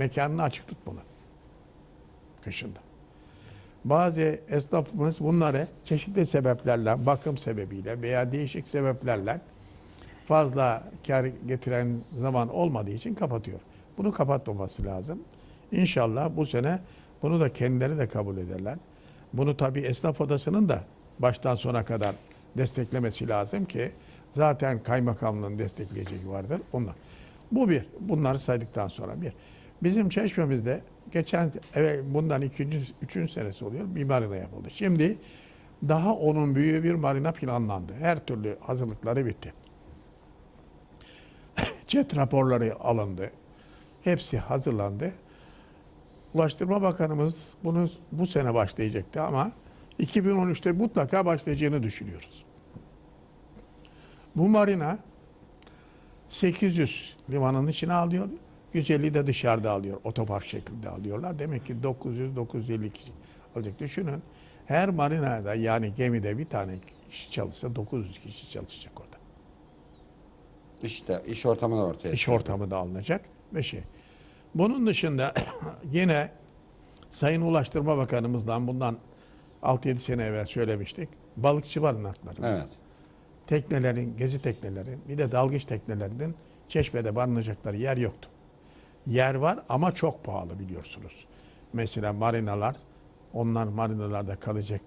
Mekanını açık tutmalı. Kışında. Bazı esnafımız bunları çeşitli sebeplerle, bakım sebebiyle veya değişik sebeplerle fazla kar getiren zaman olmadığı için kapatıyor. Bunu kapatmaması lazım. İnşallah bu sene bunu da kendileri de kabul ederler. Bunu tabii esnaf odasının da baştan sona kadar desteklemesi lazım ki zaten kaymakamlığın destekleyeceği vardır. Onlar. Bu bir. Bunları saydıktan sonra bir. Bizim çeşmemizde geçen evet bundan ikinci, üçüncü senesi oluyor bir marina yapıldı. Şimdi daha onun büyüğü bir marina planlandı. Her türlü hazırlıkları bitti. Jet raporları alındı. Hepsi hazırlandı. Ulaştırma Bakanımız bunu bu sene başlayacaktı ama 2013'te mutlaka başlayacağını düşünüyoruz. Bu marina 800 limanın içine alıyor. 150 de dışarıda alıyor. Otopark şeklinde alıyorlar. Demek ki 900-950 kişi alacak. Düşünün her marinada yani gemide bir tane kişi çalışsa 900 kişi çalışacak orada. İşte iş ortamı da ortaya İş çıkıyor. ortamı da alınacak ve şey. Bunun dışında yine Sayın Ulaştırma Bakanımızdan bundan 6-7 sene evvel söylemiştik. Balıkçı barınakları. Evet. Teknelerin, gezi tekneleri, bir de dalgıç teknelerinin çeşmede barınacakları yer yoktu. Yer var ama çok pahalı biliyorsunuz. Mesela marinalar, onlar marinalarda kalacak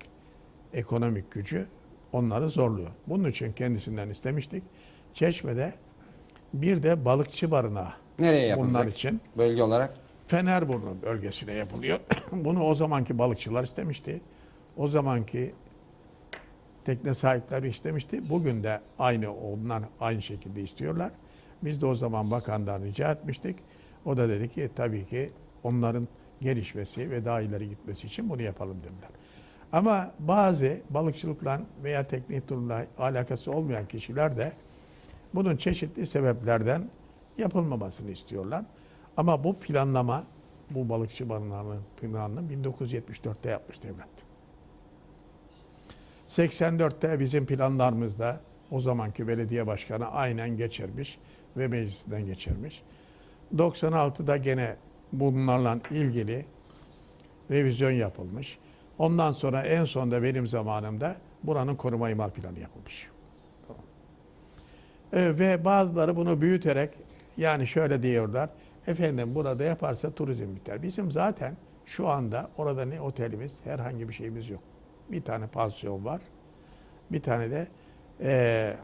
ekonomik gücü onları zorluyor. Bunun için kendisinden istemiştik. Çeşmede bir de balıkçı barınağı Nereye yapılacak? bunlar için Bölge olarak Fenerburnu bölgesine yapılıyor. Bunu o zamanki balıkçılar istemişti. O zamanki tekne sahipleri istemişti. Bugün de aynı onlar aynı şekilde istiyorlar. Biz de o zaman bakandan rica etmiştik. O da dedi ki tabii ki onların gelişmesi ve daha ileri gitmesi için bunu yapalım dediler. Ama bazı balıkçılıkla veya teknik turla alakası olmayan kişiler de bunun çeşitli sebeplerden yapılmamasını istiyorlar. Ama bu planlama, bu balıkçı barınağının planını 1974'te yapmış devlet. 84'te bizim planlarımızda o zamanki belediye başkanı aynen geçirmiş ve meclisinden geçirmiş. 96'da gene bunlarla ilgili revizyon yapılmış. Ondan sonra en sonda benim zamanımda buranın koruma imar planı yapılmış. Tamam. Ee, ve bazıları bunu büyüterek yani şöyle diyorlar. Efendim burada yaparsa turizm biter. Bizim zaten şu anda orada ne otelimiz herhangi bir şeyimiz yok. Bir tane pansiyon var. Bir tane de eee,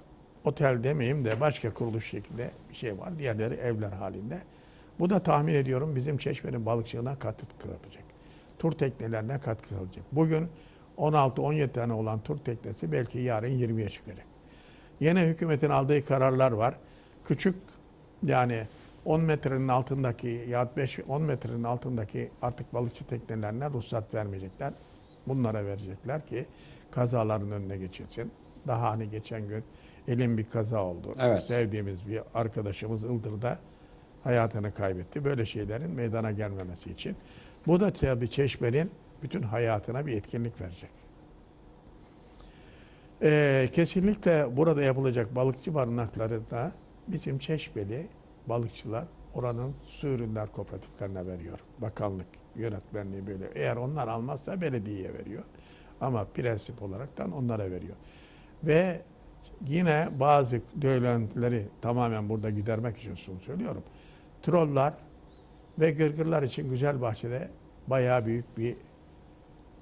otel demeyeyim de başka kuruluş şeklinde bir şey var. Diğerleri evler halinde. Bu da tahmin ediyorum bizim Çeşme'nin balıkçılığına katkı yapacak. Tur teknelerine katkı alacak. Bugün 16-17 tane olan tur teknesi belki yarın 20'ye çıkacak. Yine hükümetin aldığı kararlar var. Küçük yani 10 metrenin altındaki ya 5-10 metrenin altındaki artık balıkçı teknelerine ruhsat vermeyecekler. Bunlara verecekler ki kazaların önüne geçilsin. Daha hani geçen gün elin bir kaza oldu. Evet. Sevdiğimiz bir arkadaşımız Ildır'da hayatını kaybetti. Böyle şeylerin meydana gelmemesi için. Bu da tabii Çeşme'nin bütün hayatına bir etkinlik verecek. Ee, kesinlikle burada yapılacak balıkçı barınakları da bizim Çeşmeli balıkçılar oranın su ürünler kooperatiflerine veriyor. Bakanlık yönetmenliği böyle. Eğer onlar almazsa belediyeye veriyor. Ama prensip olaraktan onlara veriyor. Ve yine bazı söylentileri tamamen burada gidermek için şunu söylüyorum. Trollar ve gırgırlar için güzel bahçede bayağı büyük bir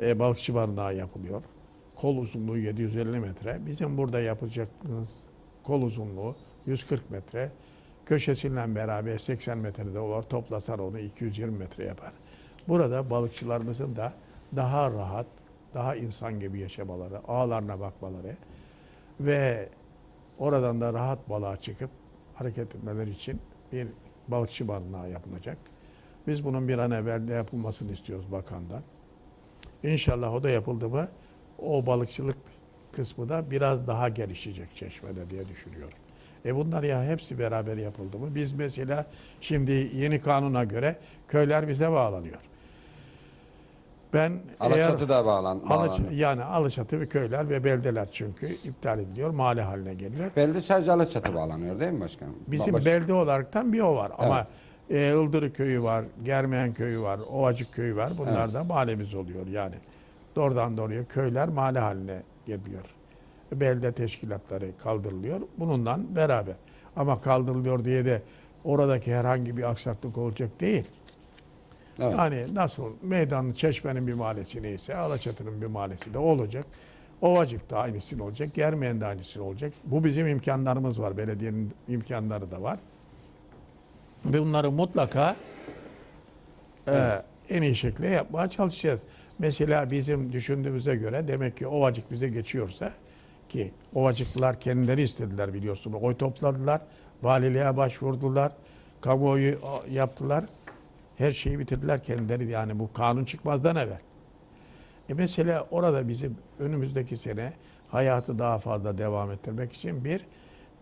e, balıkçı barınağı yapılıyor. Kol uzunluğu 750 metre. Bizim burada yapacağımız kol uzunluğu 140 metre. Köşesiyle beraber 80 metrede olur. Toplasan onu 220 metre yapar. Burada balıkçılarımızın da daha rahat, daha insan gibi yaşamaları, ağlarına bakmaları ve oradan da rahat balığa çıkıp hareket etmeleri için bir balıkçı barınağı yapılacak. Biz bunun bir an evvel de yapılmasını istiyoruz bakandan. İnşallah o da yapıldı mı o balıkçılık kısmı da biraz daha gelişecek Çeşme'de diye düşünüyorum. E bunlar ya hepsi beraber yapıldı mı? Biz mesela şimdi yeni kanuna göre köyler bize bağlanıyor. Ben eğer Alaçatı da bağlan, bağlanıyor. yani Alaçatı ve köyler ve beldeler çünkü iptal ediliyor, mahalle haline geliyor. Belde sadece Alaçatı bağlanıyor değil mi başkanım? Bizim Baş- belde olaraktan bir o var ama E, Ildırı köyü var, Germeyen köyü var, Ovacık köyü var. Bunlar da mahallemiz oluyor yani. Doğrudan doğruya köyler mahalle haline geliyor. Belde teşkilatları kaldırılıyor. Bununla beraber. Ama kaldırılıyor diye de oradaki herhangi bir aksaklık olacak değil. Evet. Yani nasıl meydanın Çeşme'nin bir mahallesi neyse Alaçatı'nın bir mahallesi de olacak. Ovacık da aynısını olacak. Germeyen de aynısını olacak. Bu bizim imkanlarımız var. Belediyenin imkanları da var. Ve bunları mutlaka e, en iyi şekilde yapmaya çalışacağız. Mesela bizim düşündüğümüze göre demek ki Ovacık bize geçiyorsa ki Ovacıklılar kendileri istediler biliyorsunuz. Oy topladılar. Valiliğe başvurdular. Kamuoyu yaptılar. Her şeyi bitirdiler kendileri yani bu kanun çıkmazdan evvel. E mesela orada bizim önümüzdeki sene hayatı daha fazla devam ettirmek için bir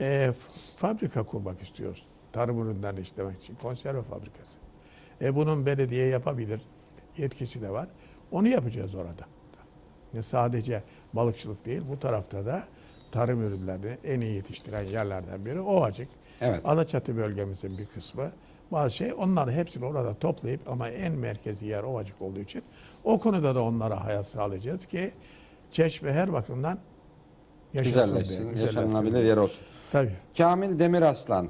e, fabrika kurmak istiyoruz. Tarım ürünlerini işlemek için konserve fabrikası. E bunun belediye yapabilir yetkisi de var. Onu yapacağız orada. Ne sadece balıkçılık değil bu tarafta da tarım ürünlerini en iyi yetiştiren yerlerden biri Ovacık. Evet. Alaçatı bölgemizin bir kısmı. Bazı şey onları hepsini orada toplayıp ama en merkezi yer Ovacık olduğu için o konuda da onlara hayat sağlayacağız ki Çeşme her bakımdan yaşasın Güzelleşsin, diye, yaşanılabilir diye. yer olsun. Tabii. Kamil Demiraslan,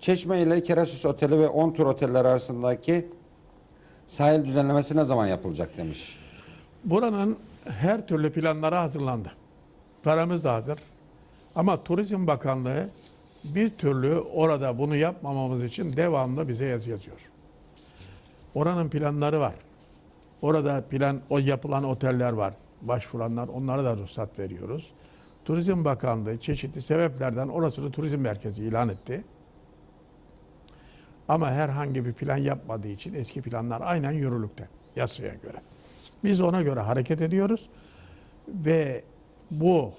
Çeşme ile Kerasus Oteli ve On Tur Oteller arasındaki sahil düzenlemesi ne zaman yapılacak demiş. Buranın her türlü planları hazırlandı. Paramız da hazır. Ama Turizm Bakanlığı bir türlü orada bunu yapmamamız için devamlı bize yazı yazıyor. Oranın planları var. Orada plan o yapılan oteller var. Başvuranlar onlara da ruhsat veriyoruz. Turizm Bakanlığı çeşitli sebeplerden orasını turizm merkezi ilan etti. Ama herhangi bir plan yapmadığı için eski planlar aynen yürürlükte yasaya göre. Biz ona göre hareket ediyoruz ve bu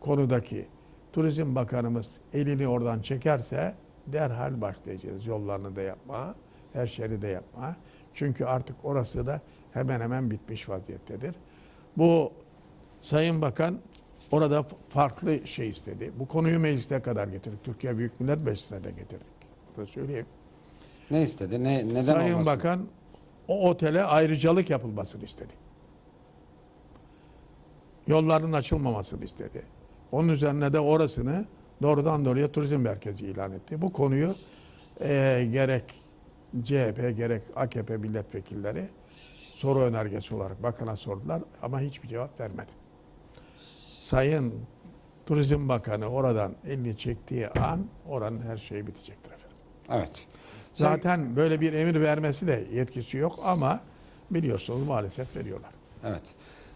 konudaki Turizm Bakanımız elini oradan çekerse derhal başlayacağız yollarını da yapmaya, her şeyini de yapmaya. Çünkü artık orası da hemen hemen bitmiş vaziyettedir. Bu Sayın Bakan orada farklı şey istedi. Bu konuyu meclise kadar getirdik. Türkiye Büyük Millet Meclisi'ne de getirdik. Bunu söyleyeyim. Ne istedi? Ne, neden Sayın olmasın? Bakan o otele ayrıcalık yapılmasını istedi. Yolların açılmamasını istedi. Onun üzerine de orasını doğrudan doğruya turizm merkezi ilan etti. Bu konuyu eee, gerek CHP gerek AKP milletvekilleri soru önergesi olarak bakana sordular ama hiçbir cevap vermedi. Sayın Turizm Bakanı oradan elini çektiği an oranın her şeyi bitecektir efendim. Evet. Zaten böyle bir emir vermesi de yetkisi yok ama biliyorsunuz maalesef veriyorlar. Evet.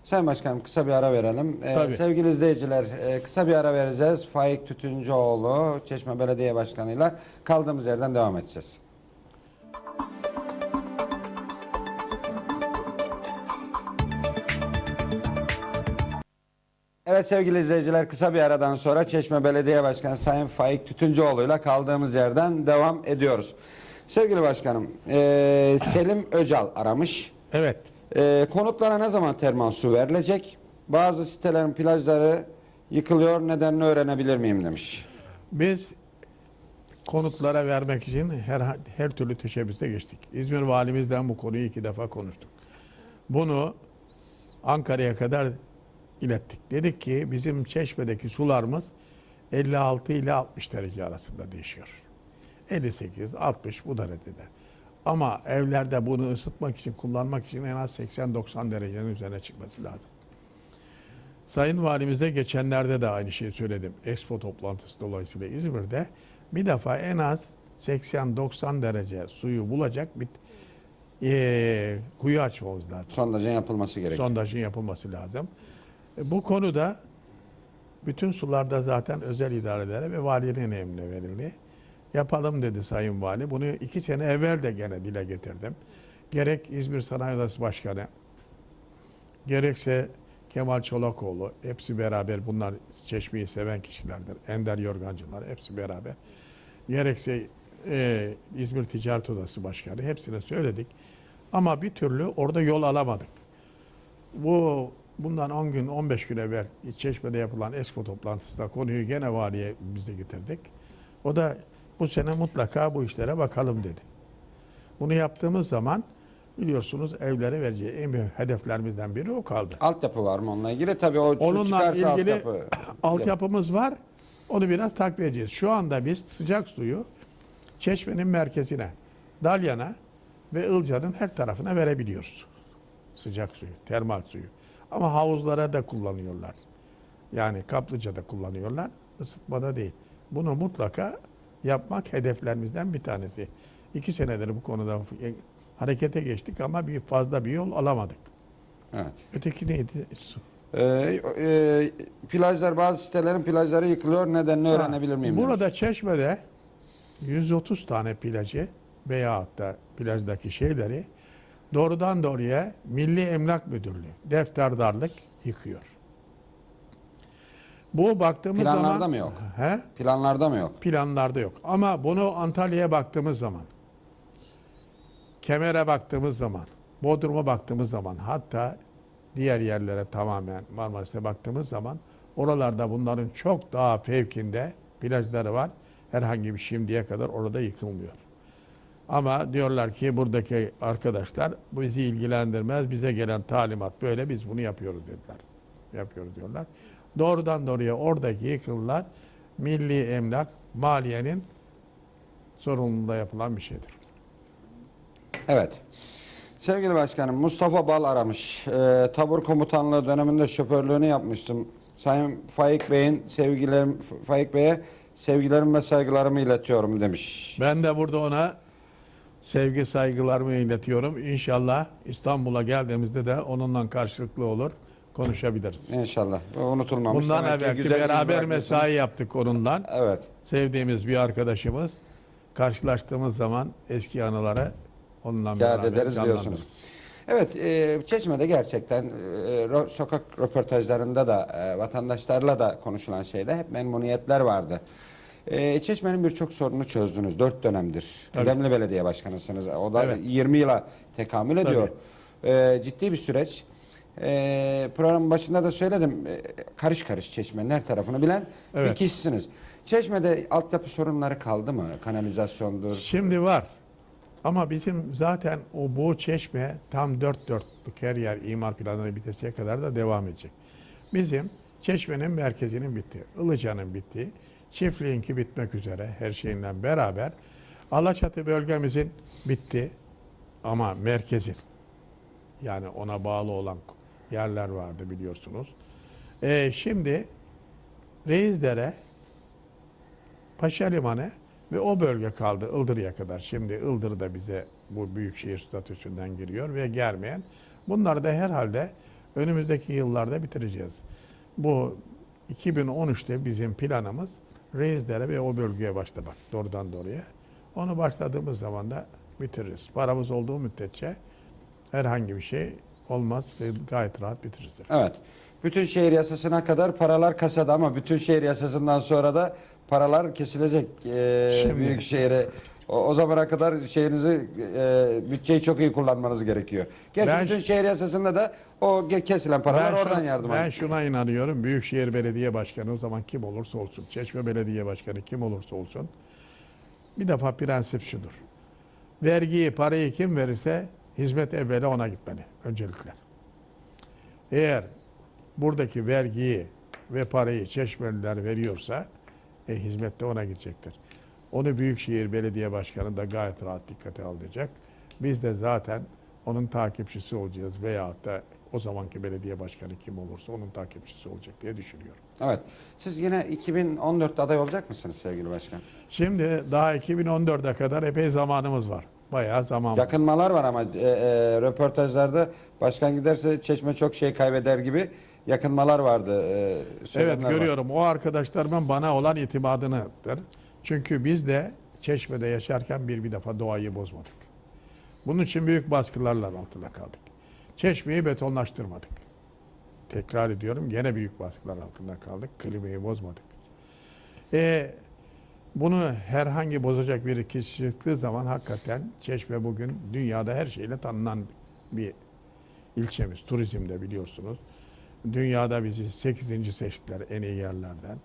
Sayın Başkanım kısa bir ara verelim. Ee, sevgili izleyiciler e, kısa bir ara vereceğiz. Faik Tütüncüoğlu Çeşme Belediye Başkanı'yla kaldığımız yerden devam edeceğiz. Evet sevgili izleyiciler kısa bir aradan sonra Çeşme Belediye Başkanı Sayın Faik Tütüncüoğlu ile kaldığımız yerden devam ediyoruz. Sevgili başkanım e, Selim Öcal aramış. Evet. Ee, konutlara ne zaman termal su verilecek? Bazı sitelerin plajları yıkılıyor. Nedenini öğrenebilir miyim demiş. Biz konutlara vermek için her her türlü teşebbüse geçtik. İzmir valimizden bu konuyu iki defa konuştuk. Bunu Ankara'ya kadar ilettik. Dedik ki bizim çeşmedeki sularımız 56 ile 60 derece arasında değişiyor. 58, 60 bu derecede. Ama evlerde bunu ısıtmak için, kullanmak için en az 80-90 derecenin üzerine çıkması lazım. Sayın Valimiz de geçenlerde de aynı şeyi söyledim. Expo toplantısı dolayısıyla İzmir'de bir defa en az 80-90 derece suyu bulacak bir eee, kuyu açmamız lazım. Sondajın yapılması gerekiyor. Sondajın yapılması lazım. E, Bu konuda bütün sularda zaten özel idarelere ve valinin emrine verildi. Yapalım dedi Sayın Vali. Bunu iki sene evvel de gene dile getirdim. Gerek İzmir Sanayi Odası Başkanı, gerekse Kemal Çolakoğlu, hepsi beraber bunlar çeşmeyi seven kişilerdir. Ender Yorgancılar, hepsi beraber. Gerekse e, İzmir Ticaret Odası Başkanı, hepsine söyledik. Ama bir türlü orada yol alamadık. Bu bundan 10 gün 15 gün evvel Çeşme'de yapılan Expo toplantısında konuyu gene valiye bize getirdik. O da bu sene mutlaka bu işlere bakalım dedi. Bunu yaptığımız zaman biliyorsunuz evlere vereceği en büyük hedeflerimizden biri o kaldı. Altyapı var mı onunla ilgili? Tabii o Onunla çıkarsa ilgili altyapı. altyapımız var. Onu biraz takviye edeceğiz. Şu anda biz sıcak suyu Çeşme'nin merkezine, Dalyan'a ve Ilca'nın her tarafına verebiliyoruz. Sıcak suyu, termal suyu. Ama havuzlara da kullanıyorlar. Yani kaplıcada kullanıyorlar. Isıtmada değil. Bunu mutlaka yapmak hedeflerimizden bir tanesi. İki senedir bu konuda harekete geçtik ama bir fazla bir yol alamadık. Evet. Öteki neydi? Ee, e, plajlar bazı sitelerin plajları yıkılıyor. Nedenini öğrenebilir miyim? Burada Çeşme'de 130 tane plajı veya hatta plajdaki şeyleri doğrudan doğruya Milli Emlak Müdürlüğü defterdarlık yıkıyor. Bu baktığımız Planlarda zaman mı yok? He? Planlarda mı yok? Planlarda yok. Ama bunu Antalya'ya baktığımız zaman, Kemer'e baktığımız zaman, Bodrum'a baktığımız zaman, hatta diğer yerlere tamamen Marmaris'e baktığımız zaman oralarda bunların çok daha fevkinde plajları var. Herhangi bir şimdiye kadar orada yıkılmıyor. Ama diyorlar ki buradaki arkadaşlar bizi ilgilendirmez. Bize gelen talimat böyle biz bunu yapıyoruz dediler. Yapıyoruz diyorlar. Doğrudan doğruya oradaki yıkımlar milli emlak maliyenin sorumluluğunda yapılan bir şeydir. Evet. Sevgili başkanım Mustafa Bal aramış. Ee, tabur komutanlığı döneminde şoförlüğünü yapmıştım. Sayın Faik Bey'in sevgilerim Faik Bey'e sevgilerim ve saygılarımı iletiyorum demiş. Ben de burada ona sevgi saygılarımı iletiyorum. İnşallah İstanbul'a geldiğimizde de onunla karşılıklı olur. Konuşabiliriz. İnşallah. Unutulmamış. Bundan Demek ki evvelki güzel beraber mesai yaptık onunla. Evet. Sevdiğimiz bir arkadaşımız. Karşılaştığımız zaman eski anılara onunla Yad beraber ederiz diyorsunuz. Evet, e, Çeşme'de gerçekten e, sokak röportajlarında da e, vatandaşlarla da konuşulan şeyde hep memnuniyetler vardı. E, Çeşme'nin birçok sorununu çözdünüz. Dört dönemdir. Tabii. Kıdemli belediye başkanısınız. O da Evet. 20 yıla tekamül ediyor. E, ciddi bir süreç. E, programın başında da söyledim. E, karış karış Çeşme'nin her tarafını bilen bir Evet. kişisiniz. Çeşme'de altyapı sorunları kaldı mı? Kanalizasyondur. Şimdi var. Ama bizim zaten o bu çeşme tam dört dörtlük her yer imar planları bitesiye kadar da devam edecek. Bizim çeşmenin merkezinin bitti. Ilıca'nın bitti. Çiftliğinki bitmek üzere her şeyinle beraber. Alaçatı bölgemizin bitti. Ama merkezin yani ona bağlı olan yerler vardı biliyorsunuz. Ee, şimdi Reisdere, Paşa Limanı ve o bölge kaldı Ildırı'ya kadar. Şimdi Ildırı da bize bu büyükşehir statüsünden giriyor ve gelmeyen. Bunları da herhalde önümüzdeki yıllarda bitireceğiz. Bu 2013'te bizim planımız Reisdere ve o bölgeye başlamak doğrudan doğruya. Onu başladığımız zaman da bitiririz. Paramız olduğu müddetçe herhangi bir şey olmaz ve gayet rahat bitiririz. Evet. Bütün şehir yasasına kadar paralar kasada ama bütün şehir yasasından sonra da paralar kesilecek Şimdi- büyük şehre. O, o zamana kadar şehrinizi e, bütçeyi çok iyi kullanmanız gerekiyor. Gerçi Ben- bütün şehir yasasında da o ge- kesilen paralar Ben oradan yardım Ben alıyor. şuna inanıyorum. Büyükşehir Belediye Başkanı o zaman kim olursa olsun, Çeşme Belediye Başkanı kim olursa olsun bir defa prensip şudur. Vergiyi, parayı kim verirse hizmet evveli ona gitmeli öncelikle. Eğer buradaki vergiyi ve parayı Çeşmeliler veriyorsa e, hizmet de ona gidecektir. Onu Büyükşehir Belediye Başkanı da gayet rahat dikkate alacak. Biz de zaten onun takipçisi olacağız veyahut da o zamanki belediye başkanı kim olursa onun takipçisi olacak diye düşünüyorum. Evet. Siz yine 2014'te aday olacak mısınız sevgili başkan? Şimdi daha 2014'e kadar epey zamanımız var. Bayağı zaman var. Yakınmalar var ama e, e, röportajlarda başkan giderse Çeşme çok şey kaybeder gibi yakınmalar vardı. E, Evet söylemler var. görüyorum. O arkadaşlarımın bana olan itimadınıdır. Çünkü biz de Çeşme'de yaşarken bir bir defa doğayı bozmadık. Bunun için büyük baskılarla altında kaldık. Çeşmeyi betonlaştırmadık. Tekrar ediyorum gene büyük baskılar altında kaldık. Klimayı bozmadık. E, bunu herhangi bozacak bir kişi çıktığı zaman hakikaten Çeşme bugün dünyada her şeyle tanınan bir ilçemiz. Turizmde biliyorsunuz. Dünyada bizi 8. seçtiler en iyi yerlerden.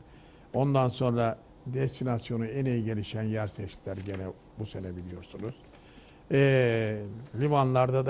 Ondan sonra destinasyonu en iyi gelişen yer seçtiler gene bu sene biliyorsunuz. Ee, limanlarda da